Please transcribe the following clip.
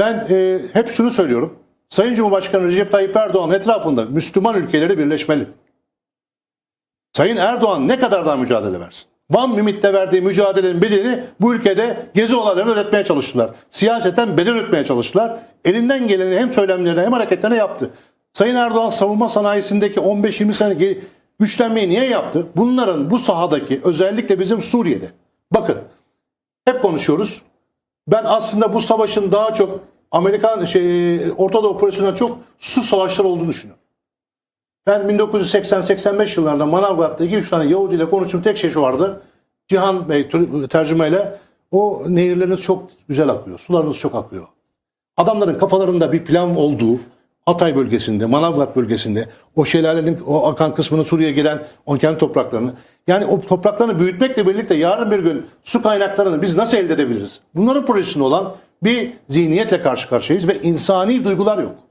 Ben e, hep şunu söylüyorum. Sayın Cumhurbaşkanı Recep Tayyip Erdoğan etrafında Müslüman ülkeleri birleşmeli. Sayın Erdoğan ne kadar daha mücadele versin? Van Mimit'te verdiği mücadelenin bedelini bu ülkede gezi olaylarını ödetmeye çalıştılar. Siyaseten bedel ödetmeye çalıştılar. Elinden geleni hem söylemlerine hem hareketlerine yaptı. Sayın Erdoğan savunma sanayisindeki 15-20 sene güçlenmeyi niye yaptı? Bunların bu sahadaki özellikle bizim Suriye'de. Bakın hep konuşuyoruz. Ben aslında bu savaşın daha çok Amerikan şey Orta Doğu operasyonundan çok su savaşları olduğunu düşünüyorum. Ben 1980-85 yıllarında Manavgat'ta 2-3 tane Yahudi ile konuştuğum tek şey şu vardı. Cihan Bey tercümeyle o nehirleriniz çok güzel akıyor. Sularınız çok akıyor. Adamların kafalarında bir plan olduğu Hatay bölgesinde, Manavgat bölgesinde o şelalenin o akan kısmını Suriye'ye gelen o kendi topraklarını yani o topraklarını büyütmekle birlikte yarın bir gün su kaynaklarını biz nasıl elde edebiliriz? Bunların projesinde olan bir zihniyetle karşı karşıyayız ve insani duygular yok.